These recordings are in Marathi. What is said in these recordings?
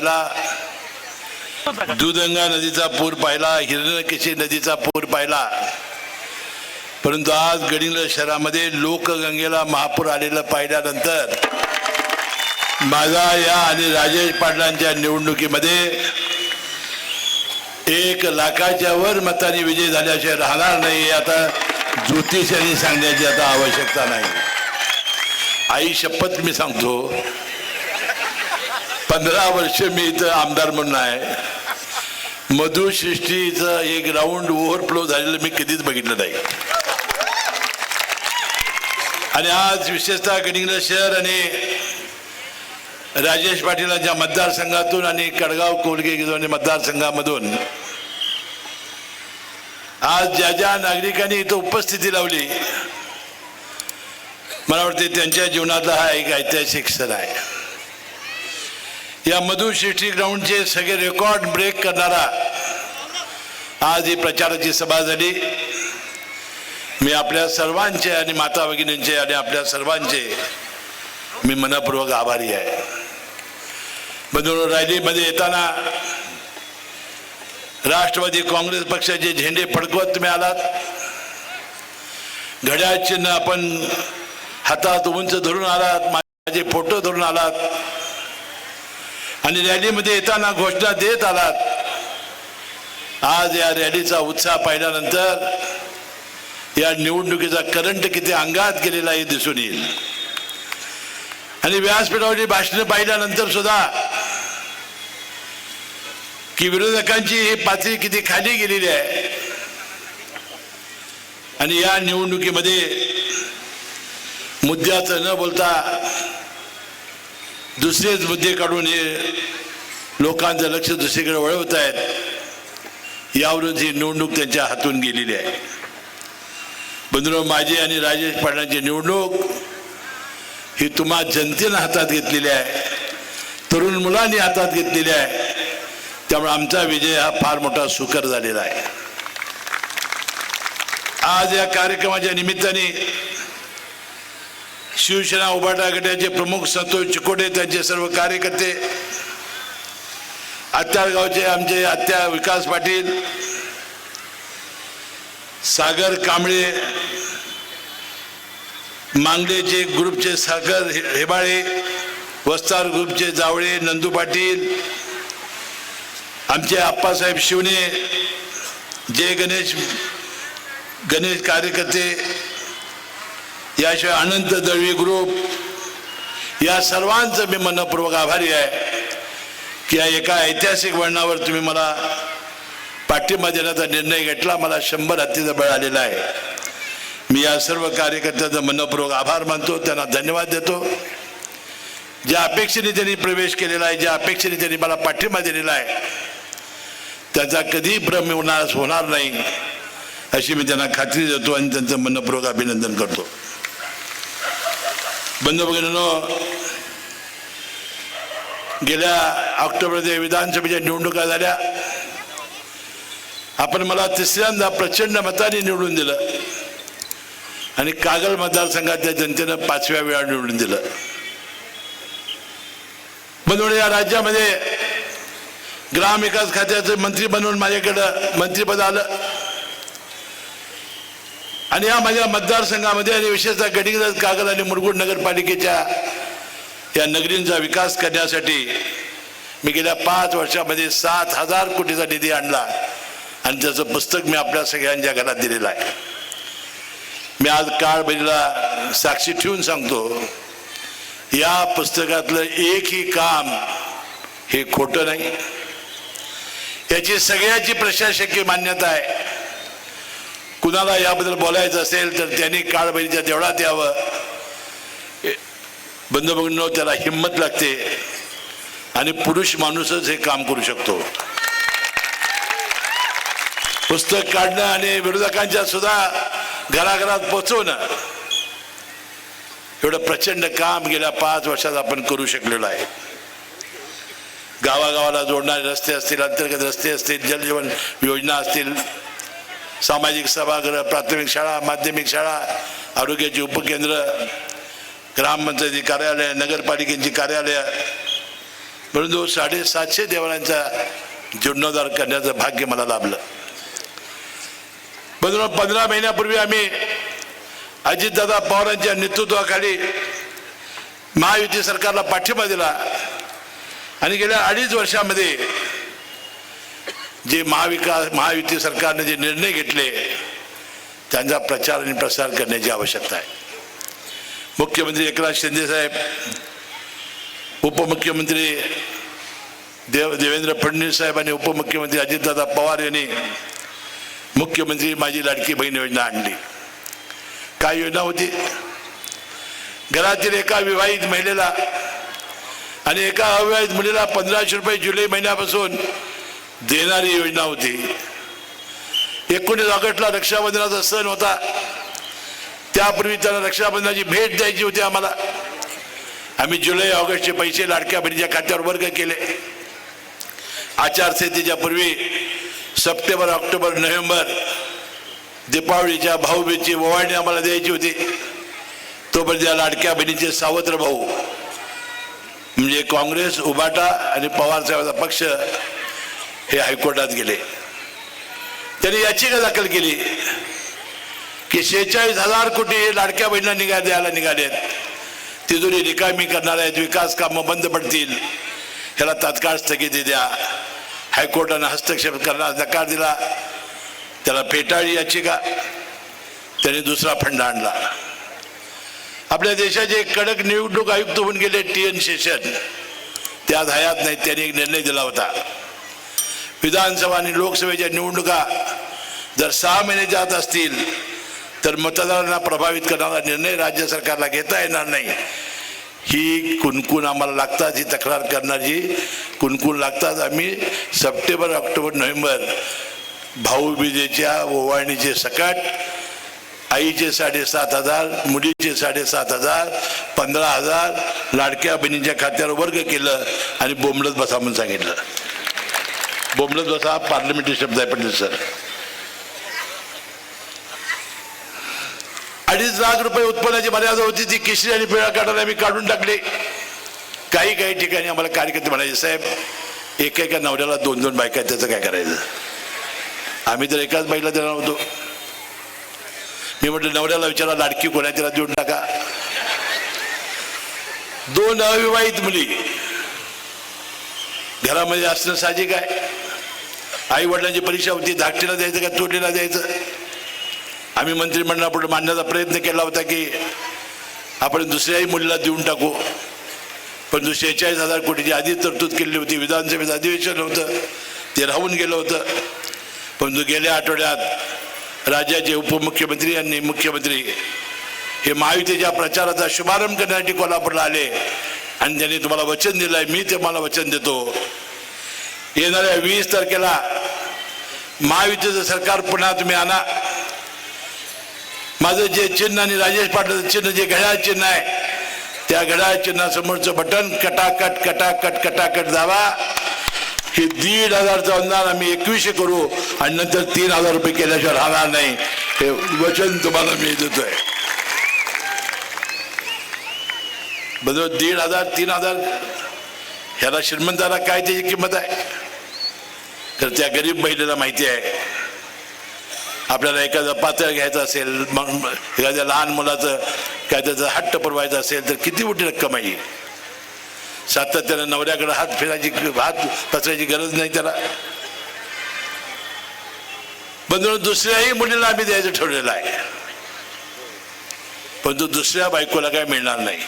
पाहिला. दुधगंगा नदीचा पूर पाहिला हिरणकेशी नदीचा पूर पाहिला. परंतु आज गडिंग्लज शहरामध्ये लोकगंगेला महापूर आलेलं पाहिल्यानंतर माझा या आणि राजेश पाटलांच्या निवडणुकीमध्ये एक लाखाच्या वर मतांनी विजय झाल्याशिवाय राहणार नाही आता ज्योतिषांनी सांगण्याची आता आवश्यकता नाही. आई शपथ मी सांगतो पंधरा वर्ष मी इथं आमदार म्हणून आहे. मधुसृष्टीचं एक राऊंड ओव्हरफ्लो झालेलं मी कधीच बघितलं नाही. आणि आज विशेषतः गडिंगला शहर आणि राजेश पाटीलांच्या मतदारसंघातून आणि कडगाव कोलगे आणि मतदारसंघामधून आज ज्या ज्या नागरिकांनी इथं उपस्थिती लावली मला वाटते त्यांच्या जीवनातला हा एक ऐतिहासिक सण आहे. या मधुसृष्टी ग्राउंडचे सगळे रेकॉर्ड ब्रेक करणारा आज ही प्रचाराची सभा झाली. मी आपल्या सर्वांचे आणि माता भगिनींचे आणि आपल्या सर्वांचे मी मनपूर्वक आभारी आहे. बंधू रॅलीमध्ये येताना राष्ट्रवादी काँग्रेस पक्षाचे झेंडे फडकवत तुम्ही आलात. घड्याळ चिन्ह आपण हातात उंच धरून आलात माझे फोटो धरून आलात. आणि रॅलीमध्ये येताना घोषणा देत आलात. आज या रॅलीचा उत्साह पाहिल्यानंतर या निवडणुकीचा करंट किती अंगात गेलेला हे दिसून येईल. आणि व्यासपीठावरची भाषणं पाहिल्यानंतर सुद्धा की विरोधकांची ही पातळी किती खाली गेलेली आहे. आणि या निवडणुकीमध्ये मुद्द्याचं न बोलता दुसरेच मुद्दे काढून हे लोकांचं लक्ष दुसरीकडे वळवत आहेत यावरून ही निवडणूक त्यांच्या हातून गेलेली आहे. बंधुराव माझे आणि राजेश पाटलांची निवडणूक ही तुम्हा जनतेनं हातात घेतलेली आहे तरुण मुलांनी हातात घेतलेली आहे. त्यामुळे आमचा विजय हा फार मोठा सुकर झालेला आहे. आज या कार्यक्रमाच्या निमित्ताने शिवसेना उभाटा गटाचे प्रमुख संतोष चिकोटे त्यांचे सर्व कार्यकर्ते गावचे आमचे आत्या विकास पाटील सागर कांबळे मांगलेचे ग्रुपचे सागर हे- हेबाळे वस्तार ग्रुपचे जावळे नंदू पाटील आमचे आप्पासाहेब शिवणे जय गणेश गणेश कार्यकर्ते याशिवाय अनंत दळवी ग्रुप या सर्वांचं मी मनपूर्वक आभारी आहे की या एका ऐतिहासिक वळणावर तुम्ही मला पाठिंबा देण्याचा निर्णय घेतला. मला शंभर हत्तीचं बळ आलेलं आहे. मी या सर्व कार्यकर्त्यांचा मनपूर्वक आभार मानतो. त्यांना धन्यवाद देतो. ज्या अपेक्षेने त्यांनी प्रवेश केलेला आहे ज्या अपेक्षेने त्यांनी मला पाठिंबा दिलेला आहे त्याचा कधीही भ्रम होणार होणार नाही अशी मी त्यांना खात्री देतो आणि त्यांचं मनपूर्वक अभिनंदन करतो. बंधू भगिनीनो गेल्या ऑक्टोबरमध्ये विधानसभेच्या निवडणुका झाल्या. आपण मला तिसऱ्यांदा प्रचंड मताने निवडून दिलं. आणि कागल मतदारसंघातल्या जनतेनं पाचव्या वेळा निवडून दिलं. म्हणून या राज्यामध्ये ग्रामविकास खात्याचं मंत्री बनवून माझ्याकडं मंत्रीपद आलं. आणि या माझ्या मतदारसंघामध्ये आणि विशेषतः गडिंग्लज कागल आणि मुरगुड नगरपालिकेच्या या नगरींचा विकास करण्यासाठी मी गेल्या पाच वर्षामध्ये सात हजार कोटीचा निधी आणला आणि त्याचं पुस्तक मी आपल्या सगळ्यांच्या घरात दिलेलं आहे. मी आज काळबैलीला साक्षी ठेवून सांगतो या पुस्तकातलं एकही काम हे खोटं नाही. याची सगळ्याची प्रशासकीय मान्यता आहे. कुणाला याबद्दल बोलायचं असेल तर त्यांनी काळबैलीच्या देवळात यावं. बंधू त्याला हिंमत लागते. आणि पुरुष माणूसच हे काम करू शकतो. पुस्तक काढणं आणि विरोधकांच्या सुद्धा घराघरात पोचवणं एवढं प्रचंड काम गेल्या पाच वर्षात आपण करू शकलेलो आहे. गावागावाला जोडणारे रस्ते असतील अंतर्गत रस्ते असतील जलजीवन योजना असतील सामाजिक सभागृह प्राथमिक शाळा माध्यमिक शाळा आरोग्याची उपकेंद्र ग्रामपंचायती कार्यालय नगरपालिकेची कार्यालय. म्हणून जो साडेसातशे देवाळांचा जीर्णोद्धार करण्याचं भाग्य मला लाभलं. म्हणून पंधरा महिन्यापूर्वी आम्ही अजितदादा पवारांच्या नेतृत्वाखाली महायुती सरकारला पाठिंबा दिला. आणि गेल्या अडीच वर्षामध्ये जे महाविकास महायुती सरकारने जे निर्णय घेतले त्यांचा प्रचार आणि प्रसार करण्याची आवश्यकता आहे. मुख्यमंत्री एकनाथ शिंदेसाहेब उपमुख्यमंत्री देव देवेंद्र फडणवीस साहेब आणि उपमुख्यमंत्री अजितदादा पवार यांनी मुख्यमंत्री माझी लाडकी बहीण योजना आणली. काय योजना होती? घरातील एका विवाहित महिलेला आणि एका अविवाहित मुलीला पंधराशे रुपये जुलै महिन्यापासून देणारी योजना होती. एकोणीस ऑगस्टला रक्षाबंधनाचा सण होता. त्यापूर्वी त्यांना रक्षाबंधनाची भेट द्यायची होती आम्हाला. आम्ही जुलै ऑगस्टचे पैसे लाडक्या बहिणीच्या खात्यावर वर्ग केले. आचारसंहितेच्या पूर्वी सप्टेंबर ऑक्टोबर नोव्हेंबर दीपावलीच्या भाऊबीची ओवाळणी आम्हाला द्यायची होती. तोपर्यंत या लाडक्या बहिणीचे सावत्र भाऊ म्हणजे काँग्रेस उबाटा आणि पवार साहेबांचा पक्ष हे हायकोर्टात गेले. त्यांनी याचिका दाखल केली. की शेहेचाळीस हजार कोटी लाडक्या बहिणींना निघा द्यायला निघालेत तिजोरी रिकामी करणार आहेत विकास कामं बंद पडतील. ह्याला तात्काळ स्थगिती द्या. हायकोर्टानं हस्तक्षेप करण्यास नकार दिला. त्याला फेटाळी याचिका. त्याने दुसरा फंड आणला. आपल्या देशाचे कडक निवडणूक आयुक्त होऊन गेले टी एन शेषन. त्या हयात नाही त्यांनी एक निर्णय दिला होता. विधानसभा आणि लोकसभेच्या निवडणुका जर सहा महिने जात असतील तर मतदारांना प्रभावित करणारा निर्णय राज्य सरकारला घेता येणार नाही. ही कुणकुण आम्हाला लागतात ही तक्रार करणारी कुणकुण लागतात आम्ही सप्टेंबर ऑक्टोबर नोव्हेंबर भाऊबीजेच्या ओवाळणीचे सकाट आईचे साडेसात हजार मुलीचे साडेसात हजार पंधरा हजार लाडक्या बहिणींच्या खात्यावर वर्ग केलं आणि बोंबलत बसा म्हणून सांगितलं. बोंबलत बसा हा पार्लमेंटरी शब्द आहे पटेल सर. अडीच लाख रुपये उत्पन्नाची मर्यादा होती ती किशरी आणि पिळा काढायला आम्ही काढून टाकले. काही काही ठिकाणी आम्हाला कार्यकर्ते म्हणायचे साहेब एका एका नवऱ्याला दोन दोन बायका आहेत, त्याचं काय करायचं? आम्ही तर एकाच बाईला देणार होतो. मी म्हटलं नवऱ्याला विचारा लाडकी कोणा तिला देऊन टाका. दोन अविवाहित मुली. घरामध्ये असणं साहजिक आहे. आई वडिलांची परीक्षा होती धाकटीला द्यायचं का तोटीला द्यायचं? आम्ही मंत्रिमंडळापुढे मांडण्याचा प्रयत्न केला होता की आपण दुसऱ्याही मुलीला देऊन टाकू. पण जो शेहेचाळीस हजार कोटीची आधी तरतूद केली होती विधानसभेचं अधिवेशन होतं ते राहून गेलं होतं. पण जो गेल्या आठवड्यात राज्याचे उपमुख्यमंत्री आणि मुख्यमंत्री हे महायुतीच्या प्रचाराचा शुभारंभ करण्यासाठी कोल्हापूरला आले आणि त्यांनी तुम्हाला वचन दिलं आहे मी तुम्हाला वचन देतो. येणाऱ्या वीस तारखेला महायुतीचं सरकार पुन्हा तुम्ही आणा. माझं जे चिन्ह आणि राजेश पाटलाचं चिन्ह जे घड्याळ चिन्ह आहे त्या घड्याळ चिन्हासमोरचं बटन कटाकट कटाकट कटाकट जावा हे दीड हजारचं अनुदान आम्ही एकवीसशे करू आणि नंतर तीन हजार रुपये केल्याशिवाय राहणार नाही. हे वचन तुम्हाला मी देतोय. बरोबर दीड हजार तीन हजार ह्याला श्रीमंताला काय त्याची किंमत आहे? तर त्या गरीब महिलेला माहिती आहे. आपल्याला एखादं पातळ घ्यायचं असेल मग एखाद्या लहान मुलाचं काय त्याचं हट्ट पुरवायचं असेल तर किती मोठी रक्कम आहे सातत्यानं नवऱ्याकडे हात फिरायची हात पसरायची गरज नाही त्याला. बंधू दुसऱ्याही मुलीला आम्ही द्यायचं ठरलेलं आहे. परंतु दुसऱ्या बायकोला काय मिळणार नाही?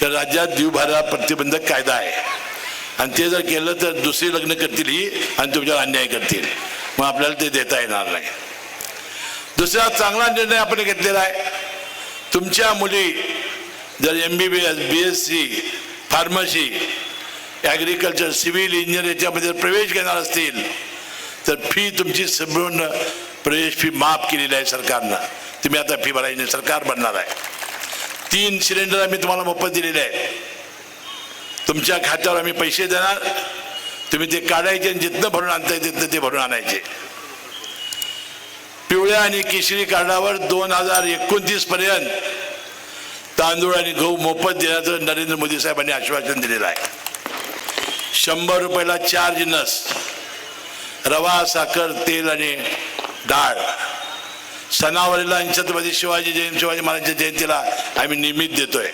तर राज्यात जीवभारा प्रतिबंधक कायदा आहे. आणि ते जर केलं तर दुसरी लग्न करतील ही आणि तुमच्यावर अन्याय करतील. मग आपल्याला ते देता येणार नाही. दुसरा चांगला निर्णय आपण घेतलेला आहे. तुमच्या मुली जर M B B S B S C pharmacy agriculture civil engineer याच्यामध्ये जर प्रवेश घेणार असतील तर फी तुमची संपूर्ण प्रवेश फी माफ केलेली आहे सरकारनं. तुम्ही आता फी भरायची नाही, सरकार भरणार आहे. तीन सिलेंडर आम्ही तुम्हाला मोफत दिलेले आहे. तुमच्या खात्यावर आम्ही पैसे देणार. तुम्ही ते काढायचे आणि जिथनं भरून आणता येते तिथनं ते भरून आणायचे. पिवळ्या आणि केशरी कार्डावर दोन हजार एकोणतीस पर्यंत तांदूळ आणि गहू मोफत देण्याचं नरेंद्र मोदी साहेबांनी आश्वासन दिलेलं आहे. शंभर रुपयाला चार जिन्नस रवा साखर तेल आणि डाळ. सणावारीला छत्रपती शिवाजी जयंती शिवाजी महाराजांच्या जयंतीला आम्ही निमित्त देतोय.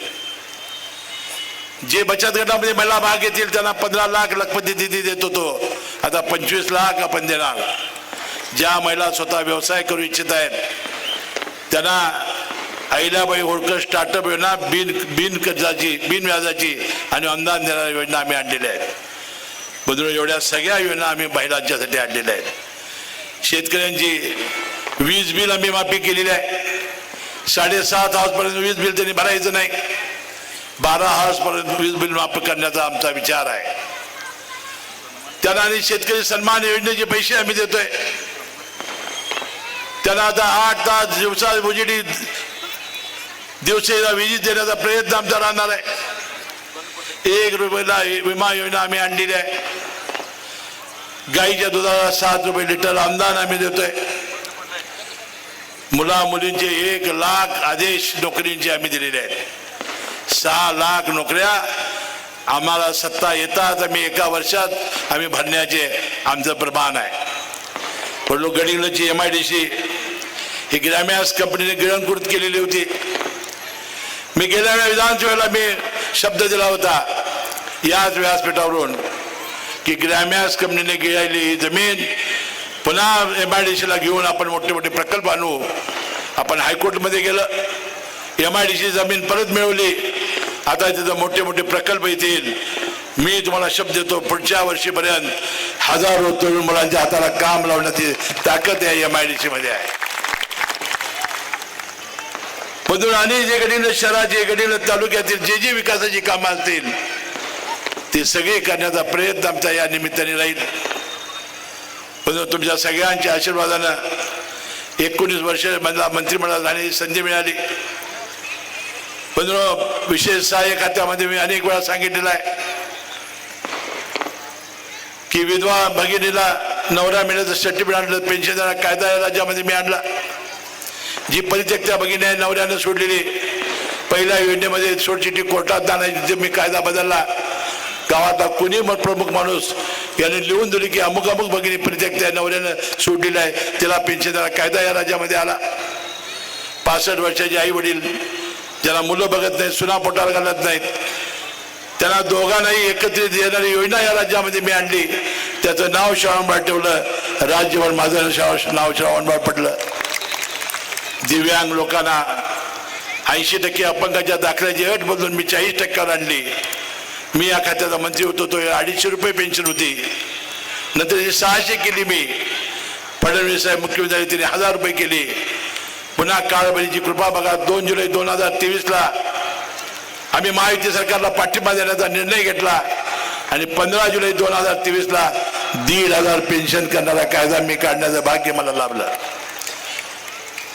जे बचत गटामध्ये म्हणजे महिला भाग घेतील त्यांना पंधरा लाख लखपती निधी देतो तो. आता पंचवीस लाख आपण देणार. ज्या महिला स्वतः व्यवसाय करू इच्छित आहेत त्यांना अहिल्याबाई होळकर स्टार्टअप योजना बिन बिन कर्जाची बिन व्याजाची आणि अनुदान देणाऱ्या योजना आम्ही आणलेल्या आहेत बदलून एवढ्या सगळ्या योजना आम्ही महिलांच्यासाठी आणलेल्या आहेत. शेतकऱ्यांची वीज बिल आम्ही माफी केलेली आहे. साडेसात आजपर्यंत वीज बिल त्यांनी भरायचं नाही. बारा हाऊसपर्यंत वीज बिल माफ करण्याचा आमचा विचार आहे. त्यांना आणि शेतकरी सन्मान योजनेचे पैसे आम्ही देतोय. त्यांना आता आठ तास दिवसा उजेडी दिवसेला विजिट देण्याचा प्रयत्न आमचा राहणार आहे. एक रुपयाला विमा योजना आम्ही आणलेली आहे. गाईच्या दुधाला सात रुपये लिटर अनुदान आम्ही देतोय. मुला मुलींचे एक लाख आदेश नोकरींचे आम्ही दिलेले आहेत. सहा लाख नोकऱ्या आम्हाला सत्ता येतात. आम्ही एका वर्षात आम्ही भरण्याचे आमचं प्रमाण आहे. पण गडिंगलची एम आय डी सी ही ग्रॅमॅस कंपनीने गिळंकृत केलेली होती. मी गेल्या वेळेला विधानसभेला मी शब्द दिला होता. याच व्यासपीठावरून की ग्रॅमॅस कंपनीने गिळायली ही जमीन पुन्हा एम आय डी सीला घेऊन आपण मोठे मोठे प्रकल्प आणू. आपण हायकोर्टमध्ये गेलं. एम आय डी सी जमीन परत मिळवली. आता तिथं मोठे मोठे प्रकल्प येतील मी तुम्हाला शब्द देतो पुढच्या वर्षीपर्यंत हजारो तरुण मुलांच्या हाताला काम लावण्याची ताकद या एम आय डी सी मध्ये आहे. म्हणून आणि जे गडिंग शहराचे गडिंग तालुक्यातील जे जे विकासाची कामं असतील ते सगळे करण्याचा प्रयत्न आमचा या निमित्ताने राहील. म्हणून तुमच्या सगळ्यांच्या आशीर्वादानं एकोणीस वर्ष मला मंत्रिमंडळात जाण्याची संधी मिळाली. म्हणून विशेष सहाय्य खात्यामध्ये मी अनेक वेळा सांगितलेलं आहे की विधवा भगिनीला नवरा मिळायचं सर्टिफिकेट आणलं पेन्शन देणार कायदा या राज्यामध्ये मी आणला. जी परित्यक्त्या भगिनी आहे नवऱ्यानं सोडलेली. पहिल्या योजनेमध्ये सोडचिठी कोर्टात जाण्याची ते मी कायदा बदलला. गावातला कुणी मग प्रमुख माणूस याने लिहून दिली की अमुक अमुक भगिनी परित्यक्त्या नवऱ्यानं सोडलेला आहे तिला पेन्शन देणार कायदा या राज्यामध्ये आला. पासष्ट वर्षाचे आई वडील ज्याला मुलं बघत नाहीत सुना पोटाला घालत नाहीत त्याला दोघांनाही एकत्रित येणारी योजना या राज्यामध्ये मी आणली. त्याचं नाव श्रावणबाळ ठेवलं राज्यभर माझं श्राव- नाव श्रावणबाळ पडलं. दिव्यांग लोकांना ऐंशी टक्के अपंगाच्या दाखल्याची अट बदलून मी चाळीस टक्क्यावर आणली. मी या खात्याचा मंत्री होतो तो अडीचशे रुपये पेन्शन होती. नंतर ही सहाशे केली मी. फडणवीस साहेब मुख्यमंत्री झाले तिने हजार रुपये केली. पुन्हा काळबळीची कृपा बघा. दोन जुलै दोन हजार तेवीसला आम्ही महायुती सरकारला पाठिंबा देण्याचा निर्णय घेतला. आणि पंधरा जुलै दोन हजार तेवीसला दीड हजार पेन्शन करणारा कायदा मी काढण्याचं भाग्य मला लाभलं.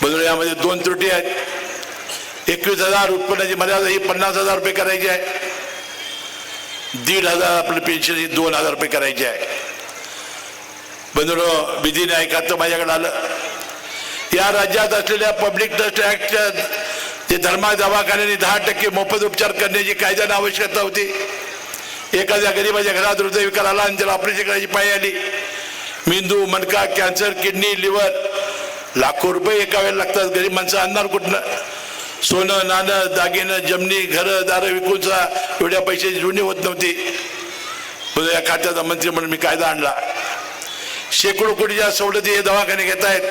बदल यामध्ये दोन त्रुटी आहेत. एकवीस हजार उत्पन्नाची मर्यादा ही पन्नास हजार रुपये करायची आहे. दीड हजार आपलं पेन्शन ही दोन हजार रुपये करायची आहे. बंधुरो विधी न्याय माझ्याकडे आलं. या राज्यात असलेल्या पब्लिक ट्रस्ट ऍक्टच्या जे धर्मा दवाखान्याने दहा टक्के मोफत उपचार करण्याची कायद्याने आवश्यकता होती. एखाद्या गरीबाच्या घरात हृदयविकार आला आणि त्याला ऑपरेशन करायची पाळी आली. मेंदू मणका कॅन्सर किडनी लिव्हर लाखो रुपये एका वेळेला लागतात. गरीब माणसं आणणार कुठनं? सोनं नाणं दागिनं जमनी घरं दारं विकून सुद्धा एवढ्या पैशाची जुनी होत नव्हती. म्हणून या खात्याचा मंत्री म्हणून मी कायदा आणला. शेकडो कोटीच्या सवलती हे दवाखाने घेत आहेत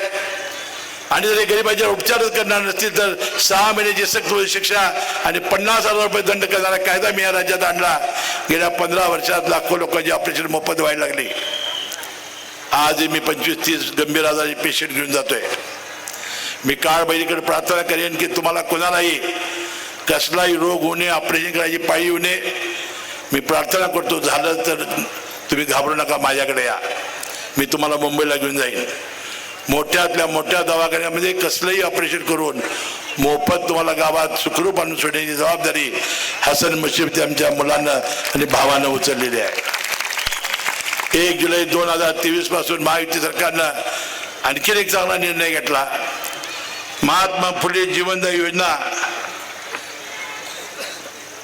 आणि जर हे उपचारच करणार नसतील तर सहा महिन्याची सक्त शिक्षा आणि पन्नास हजार रुपये दंड करणारा कायदा मी या राज्यात आणला. गेल्या पंधरा वर्षात लाखो लोकांची ऑपरेशन मोफत व्हायला लागली. आज मी पंचवीस तीस गंभीर आजारी पेशंट घेऊन जातोय. मी काळ बहिणीकडे प्रार्थना करेन की तुम्हाला कोणालाही कसलाही रोग होऊ नये ऑपरेशन करायची पाळी येऊ नये. मी प्रार्थना करतो झालं तर तुम्ही घाबरू नका माझ्याकडे या. मी तुम्हाला मुंबईला घेऊन जाईन. मोठ्यातल्या मोठ्या दवाखान्यामध्ये म्हणजे कसलंही ऑपरेशन करून मोफत तुम्हाला गावात सुखरूप आणून सोडण्याची जबाबदारी हसन मुश्रीफ आमच्या मुलांना आणि भावानं उचललेली आहे. एक जुलै दोन हजार तेवीसपासून महायुती सरकारनं आणखीन एक चांगला निर्णय घेतला. महात्मा फुले जीवनदायी योजना.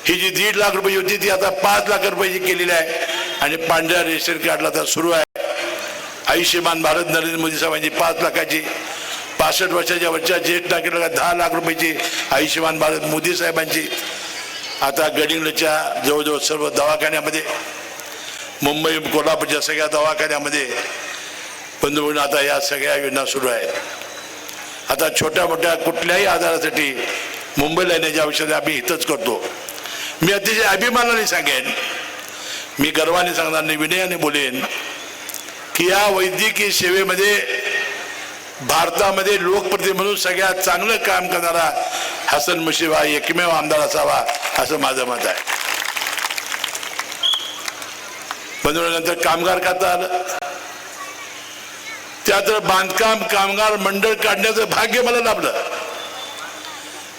ही जी दीड लाख रुपये होती ती आता पाच लाख रुपयाची केलेली आहे. आणि पांढऱ्या रेशन कार्डला तर सुरू आहे. आयुष्यमान भारत नरेंद्र मोदी साहेबांची पाच लाखाची पासष्ट वर्षाच्या वरच्या ज्येष्ठ नागरिकाला दहा लाख रुपयाची आयुष्यमान भारत मोदी साहेबांची. आता गडिंगलच्या जवळजवळ सर्व दवाखान्यामध्ये मुंबई कोल्हापूरच्या सगळ्या दवाखान्यामध्ये बंधू आता या सगळ्या योजना सुरू आहेत. आता छोट्या मोठ्या कुठल्याही आजारासाठी मुंबईला येण्याच्या आवश्यकता आम्ही इथंच करतो. मी अतिशय अभिमानाने सांगेन मी गर्वाने सांगणार नाही विनयाने बोलेन की या वैद्यकीय सेवेमध्ये भारतामध्ये लोकप्रति म्हणून सगळ्यात चांगलं काम करणारा हसन मुशीफ हा एकमेव आमदार असावा असं माझं मत आहे. नंतर कामगार खाता आलं. त्यात बांधकाम कामगार मंडळ काढण्याचं भाग्य मला लाभलं.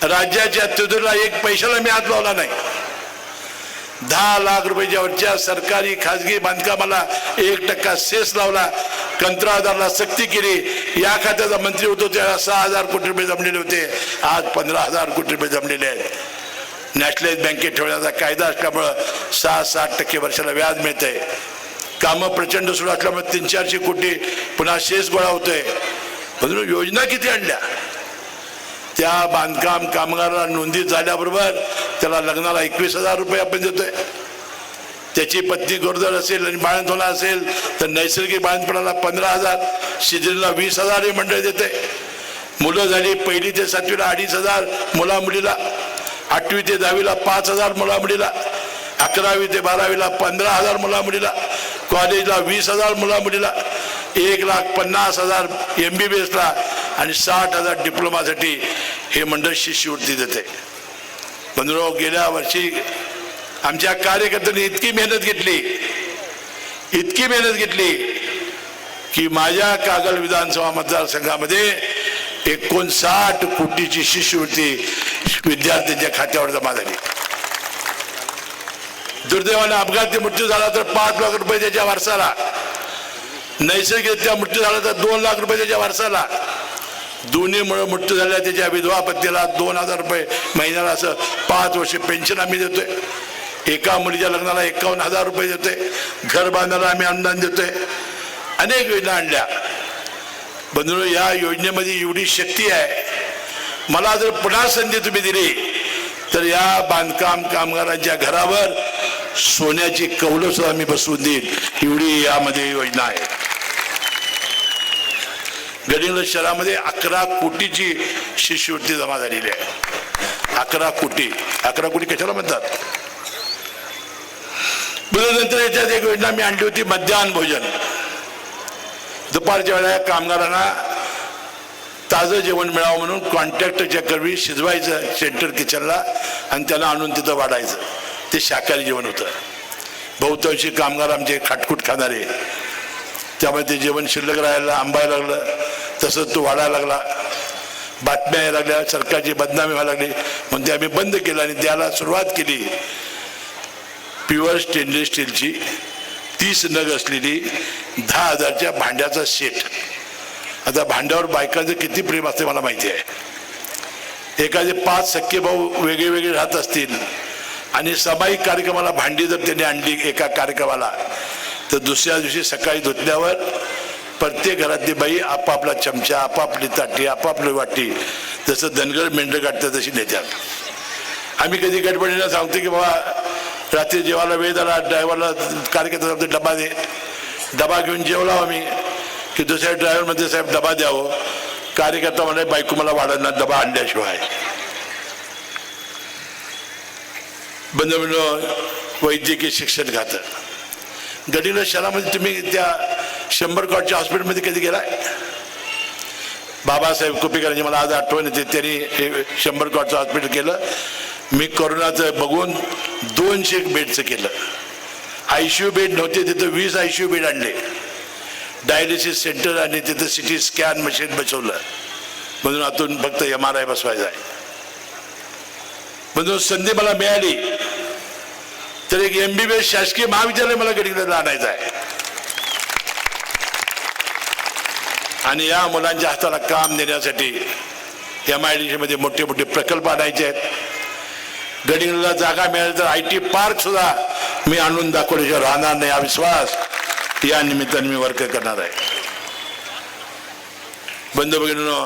राज्याच्या तिजोरीला एक पैशाला मी हात लावला नाही. दहा लाख रुपयाच्या सरकारी खाजगी बांधकामाला एक टक्का सेस लावला कंत्राटदाराला सक्ती केली. या खात्याचा मंत्री होतो त्याला सहा हजार कोटी रुपये जमलेले होते. आज पंधरा हजार कोटी रुपये जमलेले आहेत. नॅशनलाइज बँकेत ठेवण्याचा कायदा असल्यामुळं सहा सात टक्के वर्षाला व्याज मिळतंय. कामं प्रचंड सुरू असल्यामुळे तीन चारशे कोटी पुन्हा शेष गोळा होतोय. म्हणून योजना किती आणल्या? त्या बांधकाम कामगाराला नोंदीत झाल्याबरोबर त्याला लग्नाला एकवीस हजार रुपये आपण देतोय. त्याची पत्नी गरोदर असेल आणि बाळंतपणा असेल तर नैसर्गिक बाळंतपणाला पंधरा हजार शिजरीला वीस हजार हे मंडळ देते मुलं झाली पहिली ते सातवीला अडीच हजार मुला मुलीला आठवी ते दहावीला पाच हजार मुला मुलीला अकरावी ते बारावीला पंधरा हजार मुला मुलीला कॉलेजला वीस हजार मुला मुलीला एक लाख पन्नास हजार एम बी बी एसला आणि साठ हजार डिप्लोमासाठी हे मंडळ शिष्यवृत्ती देते. बंधुराव गेल्या वर्षी आमच्या कार्यकर्त्यांनी इतकी मेहनत घेतली इतकी मेहनत घेतली की माझ्या कागल विधानसभा मतदारसंघामध्ये एकोणसाठ कोटीची शिष्यवृत्ती विद्यार्थ्यांच्या खात्यावर जमा झाली. दुर्दैवाने अपघाती मृत्यू झाला तर पाच लाख रुपये त्याच्या वारसाला. नैसर्गिकरित्या मृत्यू झाला तर दोन लाख रुपये त्याच्या वारसाला. दोन्हीमुळं मृत्यू झाल्या त्याच्या विधवा पत्नीला दोन हजार रुपये महिन्याला असं पाच वर्ष पेन्शन आम्ही देतोय. एका मुलीच्या लग्नाला एकावन्न हजार रुपये देतोय. घर बांधायला आम्ही अनुदान देतोय. अनेक योजना आणल्या. बंधू या योजनेमध्ये एवढी शक्ती आहे. मला जर पुन्हा संधी तुम्ही दिली तर या बांधकाम कामगारांच्या घरावर सोन्याची कौलं सुद्धा मी बसवून देईन. एवढी यामध्ये योजना आहे. गडिंग्लज शहरामध्ये अकरा कोटीची शिष्यवृत्ती जमा झालेली आहे. अकरा कोटी. अकरा कोटी कशाला म्हणतात? नंतर याच्यात एक योजना मी आणली होती मध्यान्ह भोजन. दुपारच्या वेळा कामगारांना ताजं जेवण मिळावं म्हणून कॉन्ट्रॅक्टरच्या करवी शिजवायचं सेंटर किचनला आणि त्यांना आणून तिथं वाढायचं. ते शाकाहारी जेवण होतं. बहुतांशी कामगार आमचे खाटकूट खाणारे. त्यामुळे ते जेवण शिल्लक राहायला आंबायला लागलं. तसंच तो वाढायला लागला. बातम्या यायला लागल्या सरकारची बदनामी व्हायला लागली. म्हणून ते आम्ही बंद केलं आणि त्याला सुरुवात केली. प्युअर स्टेनलेस स्टीलची तीस नग असलेली दहा हजारच्या भांड्याचा सेट. आता भांड्यावर बायकांचं किती प्रेम असते मला माहिती आहे. एखादे पाच सख्खे भाऊ वेगळे वेगळे राहत असतील आणि सामायिक कार्यक्रमाला भांडी जर त्यांनी आणली एका कार्यक्रमाला तर दुसऱ्या दिवशी सकाळी धुतल्यावर प्रत्येक घरातली बाई आपापला चमचा आपापली ताटी आपापली वाटी जसं धनगर मेंढर काढतात तशी नेत्यात. आम्ही कधी गडबडीला सांगतो की बाबा रात्री जेवायला वेळ झाला ड्रायव्हरला कार्यकर्ता सांगतो डबा दे. डबा घेऊन जेवला आम्ही की दुसऱ्या ड्रायव्हरमध्ये साहेब डबा द्यावं. कार्यकर्ता म्हणे बायको मला वाढवणार डबा आणल्याशिवाय. बंद वैद्यकीय शिक्षण खातं गडीला शहरामध्ये तुम्ही त्या शंभर कॉटच्या हॉस्पिटलमध्ये कधी गेलाय? बाबासाहेब कुपेकरांची मला आज आठवण येते त्यांनी हे शंभर कॉटचं हॉस्पिटल केलं. मी करोनाचं बघून दोनशे बेडचं केलं. आयसीयू बेड नव्हते तिथं वीस आयसीयू बेड आणले. डायलिसिस सेंटर आणि तिथं सिटी स्कॅन मशीन बसवलं. म्हणून आतून फक्त एम आर आय बसवायचा आहे. म्हणून संधी मला मिळाली. तर एक एमबीबीएस शासकीय महाविद्यालय मला गडीकडे आणायचं आहे. आणि या मुलांच्या हाताला काम देण्यासाठी एम आय डी सीमध्ये मोठे मोठे प्रकल्प आणायचे आहेत. गडिंगला जागा मिळाली तर आय टी पार्क सुद्धा मी आणून दाखवल्याशिवाय राहणार नाही. हा विश्वास या निमित्ताने मी वर्क करणार आहे. बंधू भगिनीनो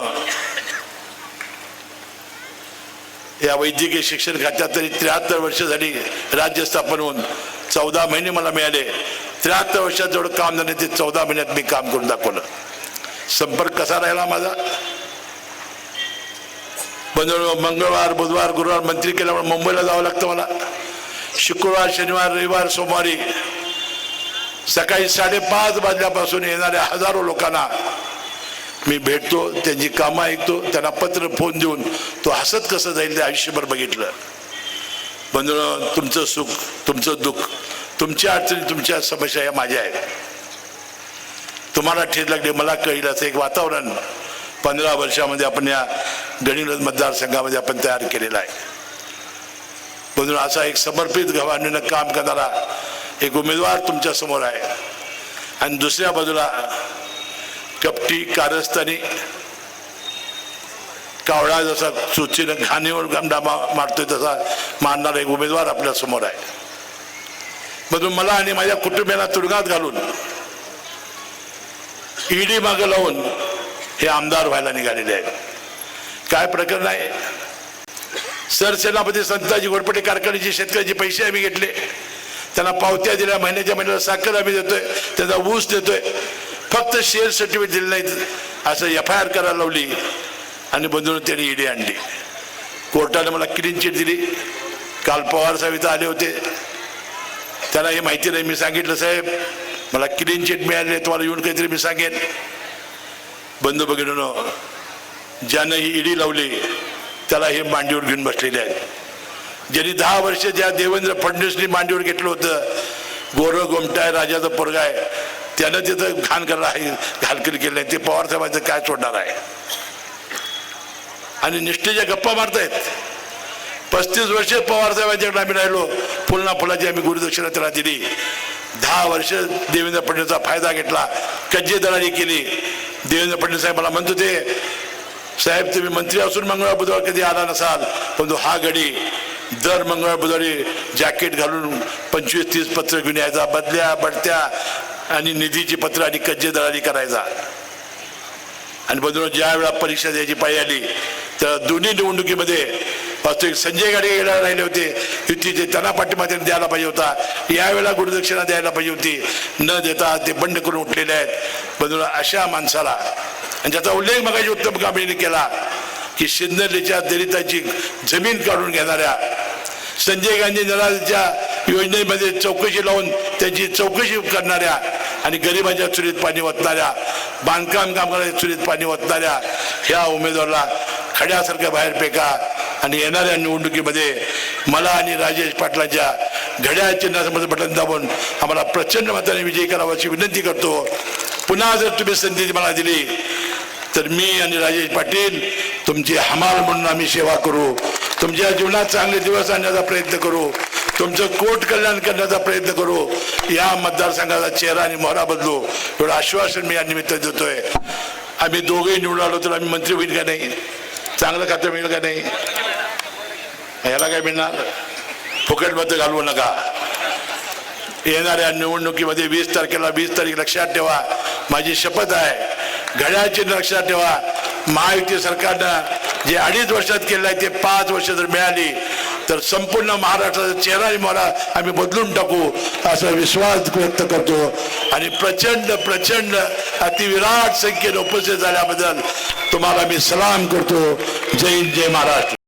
या वैद्यकीय शिक्षण खात्यात तरी त्र्याहत्तर वर्ष झाली राज्य स्थापन होऊन चौदा महिने मला मिळाले. त्र्याहत्तर वर्षात जेवढं काम झालं ते चौदा महिन्यात मी काम करून दाखवलं. संपर्क कसा राहिला माझा? मंगळवार बुधवार गुरुवार मंत्री केल्यामुळे मुंबईला जावं लागतं मला. शुक्रवार शनिवार रविवार सोमवारी सकाळी साडेपाच वाजल्यापासून येणाऱ्या हजारो लोकांना मी भेटतो त्यांची कामं ऐकतो त्यांना पत्र फोन देऊन तो हसत कसं जाईल ते आयुष्यभर बघितलं. बंधू तुमचं सुख तुमचं दुःख तुमच्या अडचणी तुमच्या समस्या या माझ्या आहेत. तुम्हाला ठीक लागली मला कळलं असं एक वातावरण पंधरा वर्षामध्ये आपण या गणित मतदारसंघामध्ये आपण तयार केलेलं आहे. म्हणून असा एक समर्पित गव्हाणीनं काम करणारा एक उमेदवार तुमच्यासमोर आहे. आणि दुसऱ्या बाजूला कपटी कारस्थानी कावळा जसा चुचीनं घाणीवर गंडा मा- मारतोय तसा मारणारा एक उमेदवार आपल्यासमोर आहे. म्हणून मला आणि माझ्या कुटुंबियांना तुरुंगात घालून ईडी मागं लावून हे आमदार व्हायला निघालेले आहेत. काय प्रकरण आहे? सरसेनापती संताजी घोडपटे कारखान्याचे शेतकऱ्याचे पैसे आम्ही घेतले. त्यांना पावत्या दिल्या महिन्याच्या महिन्याला साखर आम्ही देतोय त्याचा ऊस देतोय. फक्त शेअर सर्टिफिकेट दिले नाहीत. असं एफ आय आर करायला लावली आणि बंधून त्यांनी ईडी आणली. कोर्टाने मला क्लीन चिट दिली. काल पवार साहेब इथं आले होते. त्याला हे माहिती नाही. मी सांगितलं साहेब मला क्लीन चिट मिळाली तुम्हाला येऊन काहीतरी मी सांगेन. बंधू भगिनीनो ज्यानं ही ईडी लावली त्याला हे मांडीवर घेऊन बसलेले आहेत. ज्यांनी दहा वर्ष ज्या देवेंद्र फडणवीसनी मांडीवर घेतलं होतं गोरं गोमटाय राजाचं पोरगा आहे त्यानं तिथं घाण करायला आहे घालकरी केलं आहे ते पवार साहेबांचं काय सोडणार आहे? आणि निष्ठेच्या गप्पा मारतायत. पस्तीस वर्ष पवार साहेबांच्याकडे आम्ही राहिलो फुलना फुलाची आम्ही गुरुदक्षिणा त्याला दिली. दहा वर्ष देवेंद्र फडणवीसचा फायदा घेतला कज्जे दलाली केली. देवेंद्र फडणवीस साहेब मला म्हणत होते साहेब तुम्ही मंत्री असून मंगळवार बुधवार कधी आला नसाल? पण हा गडी दर मंगळवार बुधवारी जॅकेट घालून पंचवीस तीस पत्र घेऊन यायचा बदल्या बडत्या आणि निधीची पत्र आणि कज्जे दलाली करायचा. आणि बंधून ज्या वेळा परीक्षा द्यायची पायी आली तर दोन्ही निवडणुकीमध्ये वास्तविक संजय गाडी येणार राहिले होते. युतीचे त्यांना पाठिंबा त्यांनी द्यायला पाहिजे होता. यावेळेला गुरुदक्षिणा द्यायला पाहिजे होती. न देता ते बंड करून उठलेले आहेत. बंधून अशा माणसाला आणि ज्याचा उल्लेख मगाशी उत्तम कांबळीने केला की सिन्नरलीच्या दलिताची जमीन काढून घेणाऱ्या संजय गांधी निरालीच्या योजनेमध्ये चौकशी लावून त्यांची चौकशी करणाऱ्या आणि गरिबांच्या चुलीत पाणी ओतणाऱ्या बांधकाम कामगारांच्या चुलीत पाणी ओतणाऱ्या ह्या उमेदवाराला खड्यासारख्या बाहेर फेका. आणि येणाऱ्या निवडणुकीमध्ये मला आणि राजेश पाटलांच्या घड्याळ चिन्हासमोर बटन दाबून आम्हाला प्रचंड मताने विजयी करावा अशी विनंती करतो. पुन्हा जर तुम्ही संधी मला दिली तर मी आणि राजेश पाटील तुमची हमाल म्हणून आम्ही सेवा करू. तुमच्या जीवनात चांगले दिवस आणण्याचा प्रयत्न करू. तुमचं कोट कल्याण करण्याचा प्रयत्न करू. या मतदारसंघाचा चेहरा आणि मोहरा बदलू. एवढं आश्वासन मी या निमित्त देतोय. आम्ही दोघेही निवडून आलो तर आम्ही मंत्री होईल का नाही? चांगलं खातं मिळेल का नाही? याला काय मिळणार? फुकट मत घालवू नका. येणाऱ्या निवडणुकीमध्ये वीस तारखेला वीस तारीख लक्षात ठेवा. माझी शपथ आहे. घड्याळची लक्षात ठेवा. महायुती सरकारनं जे अडीच वर्षात केलं आहे ते पाच वर्ष जर मिळाली तर संपूर्ण महाराष्ट्राचा चेहरा मला आम्ही बदलून टाकू असा विश्वास व्यक्त करतो. आणि प्रचंड प्रचंड अतिविराट संख्येने उपस्थित झाल्याबद्दल तुम्हाला मी सलाम करतो. जय हिंद जय महाराष्ट्र.